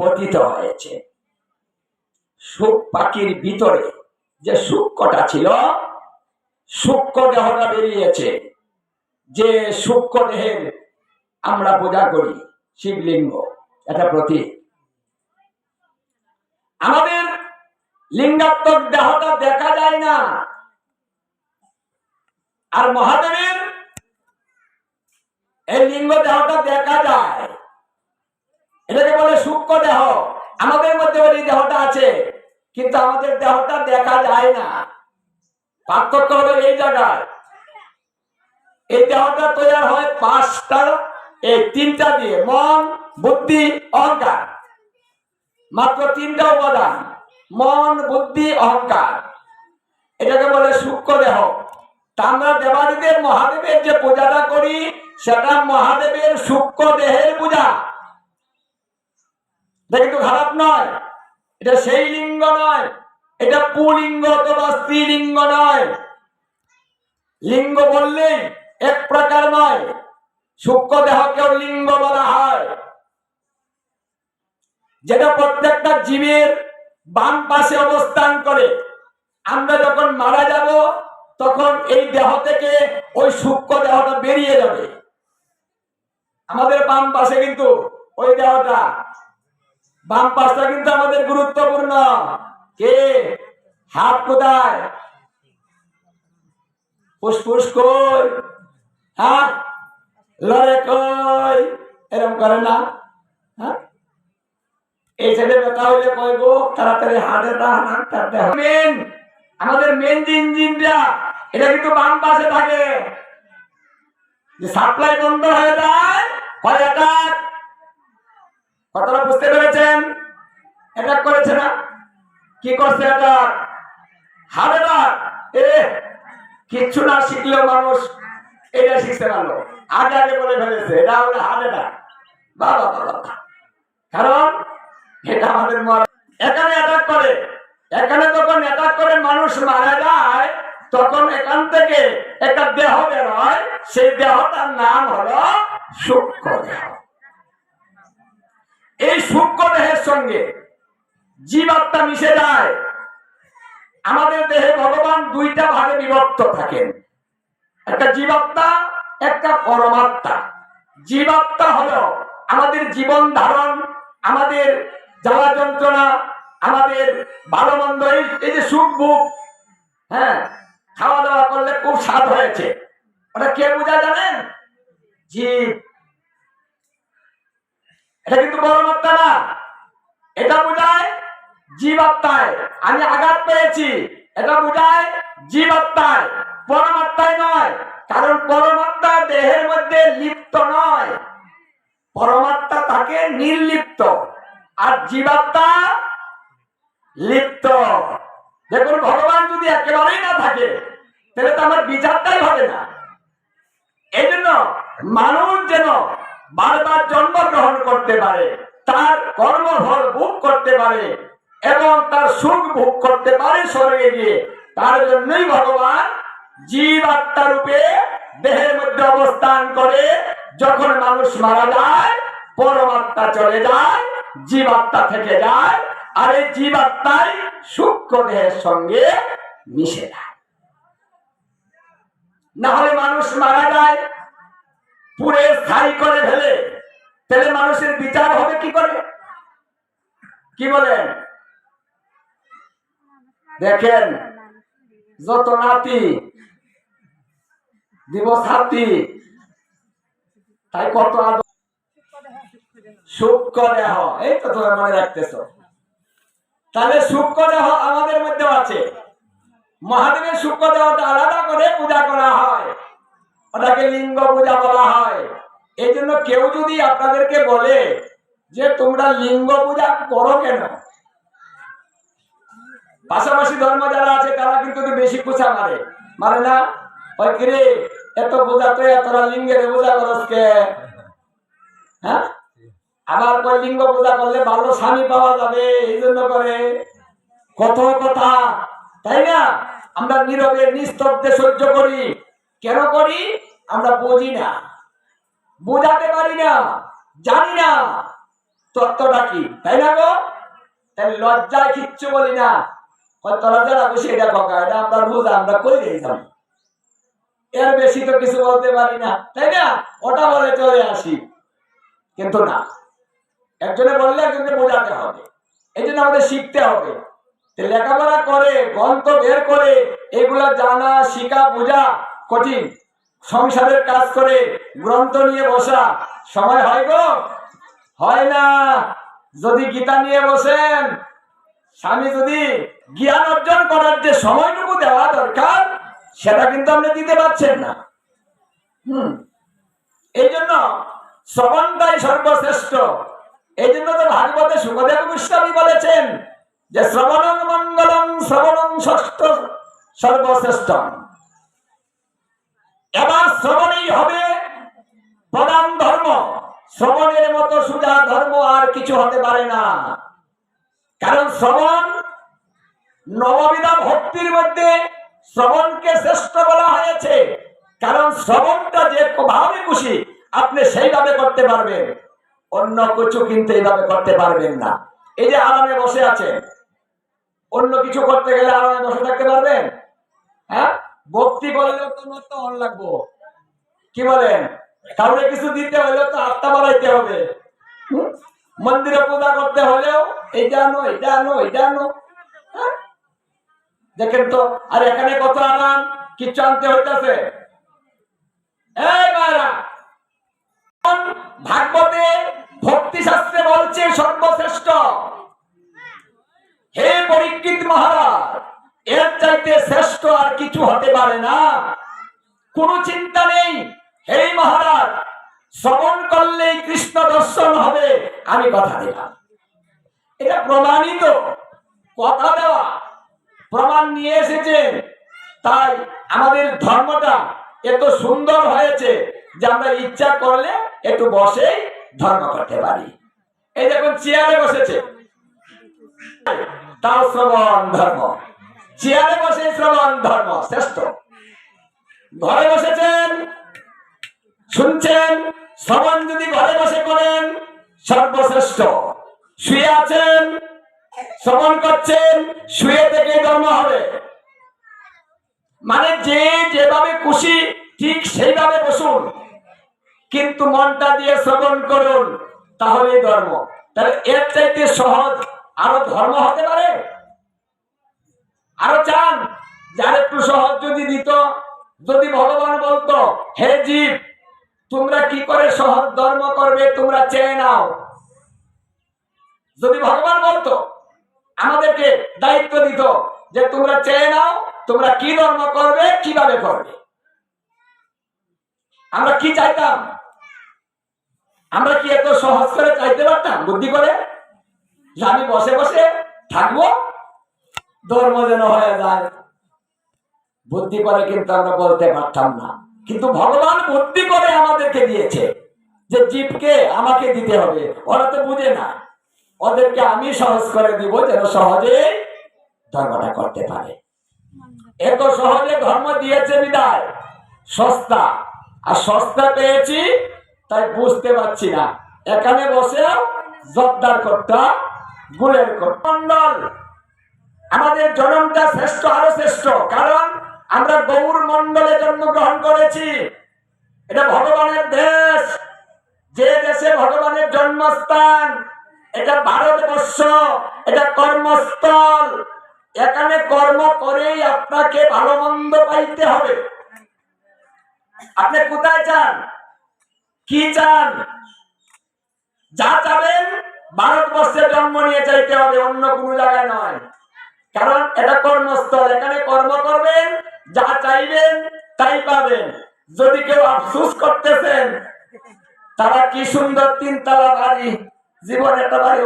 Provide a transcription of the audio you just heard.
পতিত হয়েছে। সুখ পাখির ভিতরে যে সূক্ষ্মটা ছিল সূক্ষ্ম দেহটা বেরিয়েছে। যে সূক্ষ্ম দেহের আমরা পূজা করি, শিবলিঙ্গ, এটা প্রতীক। আমাদের লিঙ্গাত্মক দেহটা দেখা যায় না। আর মহাদেবের এই লিঙ্গ দেহটা দেখা যায়। এটাকে বলে সূক্ষ্ম দেহ। আমাদের মধ্যে ওই দেহটা আছে, কিন্তু আমাদের দেহটা দেখা যায় না। পার্থক্য হলো এই জায়গায়। এই দেহটা তৈরি হয় পাঁচটা, এই তিনটা দিয়ে, মন, বুদ্ধি, অহংকার। মাত্র তিনটা উপাদান, মন, বুদ্ধি, অহংকার। এটাকে বলে সূক্ষ্ম দেহ। আমরা দেবাদিদেব মহাদেবের যে পূজাটা করি, সেটা মহাদেবের সূক্ষ্ম দেহের পূজা। এটা খারাপ নয়। এটা সেই লিঙ্গ নয়। এটা পুলিঙ্গ অথবা স্ত্রীলিঙ্গ নয়। লিঙ্গ এক প্রকার নয়। সূক্ষ্ম দেহকেও লিঙ্গ বলা হয়। যেটা প্রত্যেকটা জীবের বাম পাশে অবস্থান করে। আমরা যখন মারা যাব, তখন এই দেহ থেকে ওই সূক্ষ্ম দেহটা বেরিয়ে যাবে। আমাদের বাম পাশে কিন্তু ওই দেহটা বাম পাশটা কিন্তু আমাদের গুরুত্বপূর্ণ। কে? হাত কোথায়? ফুসফুস কই? লড়ে কই? করে না। হ্যাঁ? এই ছেলে হইলে তাড়াতাড়ি হাতের মেন আমাদের মেন যে ইঞ্জিনটা, এটা কিন্তু বাম পাশে থাকে। যে সাপ্লাই বন্ধ হয়ে যায় অ্যাটাক কথাটা বুঝতে পেরেছেন? অ্যাটাক করেছে না? কি করছে অ্যাটাক? হার্ট অ্যাটাক এ, কিচ্ছু না শিখলেও মানুষ এটা শিখতে পারল। আগে আগে বলে ফেলেছে, এটা হলো হার্ট অ্যাটাক বাবা বাবা কারণ এটা আমাদের মর এখানে অ্যাটাক করে। এখানে যখন অ্যাটাক করে, মানুষ মারা যায়, তখন এখান থেকে একটা দেহ বেরোয় সেই দেহটার নাম হলো সূক্ষ্ম দেহ। এই সূক্ষ্ম দেহের সঙ্গে জীবাত্মা মিশে যায়। আমাদের দেহে ভগবান দুইটা ভাগে বিভক্ত থাকেন। একটা জীবাত্মা, একটা পরমাত্মা। জীবাত্মা হলো আমাদের জীবন ধারণ, আমাদের জ্বালা যন্ত্রণা, আমাদের ভালো মন্দ এই যে সুখ বুক হ্যাঁ খাওয়া দাওয়া করলে খুব স্বাদ হয়েছে। ওটা কে বোঝা জানেন? জীব। এটা কিন্তু পরমাত্মা না। এটা বোঝায় জীবাত্মায় আমি আঘাত পেয়েছি। এটা বোঝায় জীবাত্মায় পরমাত্মায় নয়। কারণ পরমাত্মা দেহের মধ্যে লিপ্ত নয়। পরমাত্মা তাকে নির্লিপ্ত। আর জীবাত্মা লিপ্ত। দেখুন, ভগবান যদি একেবারেই না থাকে, তাহলে তো আমার বিচারটাই হবে না। এই মানুষ যেন বারবার জন্মগ্রহণ করতে পারে, তার কর্মফল ভোগ করতে পারে এবং তার সুখ ভোগ করতে পারে স্বর্গে গিয়ে। তার জন্যই ভগবান জীব আত্মা রূপে দেহের মধ্যে অবস্থান করে। যখন মানুষ মারা যায় পরমাত্মা চলে যায় জীবাত্মা থেকে যায় আর এই জীবাত্মাই সূক্ষ্ম দেহের সঙ্গে মিশে যায়। না হলে মানুষ মারা যায় পুরে স্থায়ী করে ফেলে। তাহলে মানুষের বিচার হবে কি করে? কি বলেন? দেখেন, যত নাতি, দিবস হাতি, তাই কত সূক্ষ্ম দেহ, এই তো তোমরা মনে রাখতেছ। তাহলে সূক্ষ্ম দেহ আমাদের মধ্যে আছে। মহাদেবের সূক্ষ্ম দেহটা আলাদা করে পূজা করা হয়। ওটাকে লিঙ্গ পূজা বলা হয়। এই জন্য কেউ যদি আপনাদেরকে বলে যে তোমরা লিঙ্গ পূজা করো কেন? পাশাপাশি ধর্ম যারা আছে, তারা কিন্তু বেশি পূজা মারে। মারে না? ওই কিরে, এত পূজা তো এতটা লিঙ্গের পূজা করস কে? হ্যাঁ? আবার কই লিঙ্গ পূজা করলে ভালো স্বামী পাওয়া যাবে এই জন্য করে কত কথা, তাই না? আমরা নীরবে, নিস্তব্ধে সহ্য করি। কেন করি? আমরা বুঝি না। বোঝাতে পারি না, জানি না। তত্ত্বটা কি, তাই না গো? তাই লজ্জায় কিচ্ছু বলি না। বসে এটা আমরা বুঝা আমরা দিয়েছিলাম এর বেশি তো কিছু বলতে পারি না, তাই না? ওটা বলে চলে আসি। কিন্তু না, একজনে বললে একজনকে বোঝাতে হবে। এই জন্য আমাদের শিখতে হবে। লেখাপড়া করে, গ্রন্থ বের করে, এগুলা জানা, শিখা, বোঝা কঠিন। সংসারের কাজ করে গ্রন্থ নিয়ে বসা, সময় হয় গো? হয় না। যদি গীতা নিয়ে বসেন, স্বামী যদি জ্ঞান অর্জন করার যে সময়টুকু দেওয়া দরকার, সেটা কিন্তু আপনি দিতে পারছেন না। হুম। এই জন্য শ্রবণটাই সর্বশ্রেষ্ঠ। এই জন্য তো ভাগবতে সুখদেব গোস্বামী বলেছেন যে, শ্রবণং মঙ্গলং, শ্রবণং ষষ্ঠ সর্বশ্রেষ্ঠ এবার শ্রবণেই হবে প্রধান ধর্ম। শ্রবণের মতো সুজা ধর্ম আর কিছু হতে পারে না। কারণ শ্রবণ নববিধা ভক্তির মধ্যে শ্রবণকে শ্রেষ্ঠ বলা হয়েছে। কারণ শ্রবণটা যে ভাবে খুশি, আপনি সেইভাবে করতে পারবেন। অন্য কিছু কিন্তু এইভাবে করতে পারবেন না। এই যে আরামে বসে আছেন, অন্য কিছু করতে গেলে আরামে বসে থাকতে পারবেন? হ্যাঁ? ভক্তি করলেও তো নত্য হন লাগবো। কি বলেন? কাউকে কিছু দিতে হলেও তো আত্মা বাড়াইতে হবে। মন্দিরে পূজা করতে হলেও এইটা আনো এটা আনো এটা আনো। হ্যাঁ? দেখেন তো, আর এখানে কত আরাম, কিচ্ছু আনতে হইতেছে। ভাগবতে ভক্তি শাস্ত্রে বলছে সর্বশ্রেষ্ঠ? হে পরীক্ষিত মহারাজ, এর চাইতে শ্রেষ্ঠ আর কিছু হতে পারে না। কোনো চিন্তা নেই। হে মহারাজ, শ্রবণ করলেই কৃষ্ণ দর্শন হবে, আমি কথা দিলাম। এটা প্রমাণিত, কথা দেওয়া, প্রমাণ নিয়ে এসেছেন তাই আমাদের ধর্মটা এত সুন্দর হয়েছে যে আমরা ইচ্ছা করলে একটু বসেই ধর্ম করতে পারি। এই দেখুন, চেয়ারে বসেছে। তাও শ্রবণ ধর্ম। চেয়ারে বসে শ্রবণ ধর্ম শ্রেষ্ঠ। ঘরে বসেছেন, শুনছেন, শ্রবণ যদি ঘরে বসে করেন, সর্বশ্রেষ্ঠ। শুয়ে আছেন, শ্রবণ করছেন, শুয়ে থেকে ধর্ম হবে। মানে যে যেভাবে খুশি, ঠিক সেইভাবে বসুন। কিন্তু মনটা দিয়ে শ্রবণ করুন, তাহলেই ধর্ম। তাহলে এর চাইতে সহজ আরও ধর্ম হতে পারে? আরও চান, যার একটু সহজ যদি দিত, যদি ভগবান বলতো, হে জীব, তোমরা কি করে সহজ ধর্ম করবে, তোমরা চেয়ে নাও। যদি ভগবান বলতো, আমাদেরকে দায়িত্ব দিত যে, তোমরা চেয়ে নাও, তোমরা কি ধর্ম করবে, কীভাবে করবে? আমরা কি চাইতাম? আমরা কি এত সহজ করে চাইতে পারতাম বুদ্ধি করে? আমি বসে বসে থাকব ধর্ম যেন হয়ে যায়। বুদ্ধি করে কিন্তু আমরা বলতে পারতাম না। কিন্তু ভগবান বুদ্ধি করে আমাদেরকে দিয়েছে যে জীবকে আমাকে দিতে হবে। ওরা তো বুঝে না। ওদেরকে আমি সহজ করে দিব যেন সহজে ধর্মটা করতে পারে। এত সহজে ধর্ম দিয়েছে বিদায়। সস্তা। আর সস্তা পেয়েছি, তাই বুঝতে পারছি না। এখানে বসে জব্দার কর্তা, গুলের মন্ডল। আমাদের জন্মটা শ্রেষ্ঠ আরও শ্রেষ্ঠ। কারণ আমরা গৌর মন্ডলে জন্মগ্রহণ করেছি। এটা ভগবানের দেশ। যে দেশে ভগবানের জন্মস্থান, এটা ভারতবর্ষ, এটা কর্মস্থল। এখানে কর্ম করেই আপনাকে ভালো মন্দ পাইতে হবে। আপনি কোথায় চান? কি চান? যা চাবেন, ভারতবর্ষে জন্ম নিয়ে চাইতে হবে, অন্য কোনো জায়গায় নয়। কারণ এটা কর্মস্থল, এখানে কর্ম করবেন, যা চাইবেন তাই পাবেন। যদি কেউ আফসুস করতেছেন, তারা কি সুন্দর তিনতলা বাড়ি, জীবন একটা বাড়ি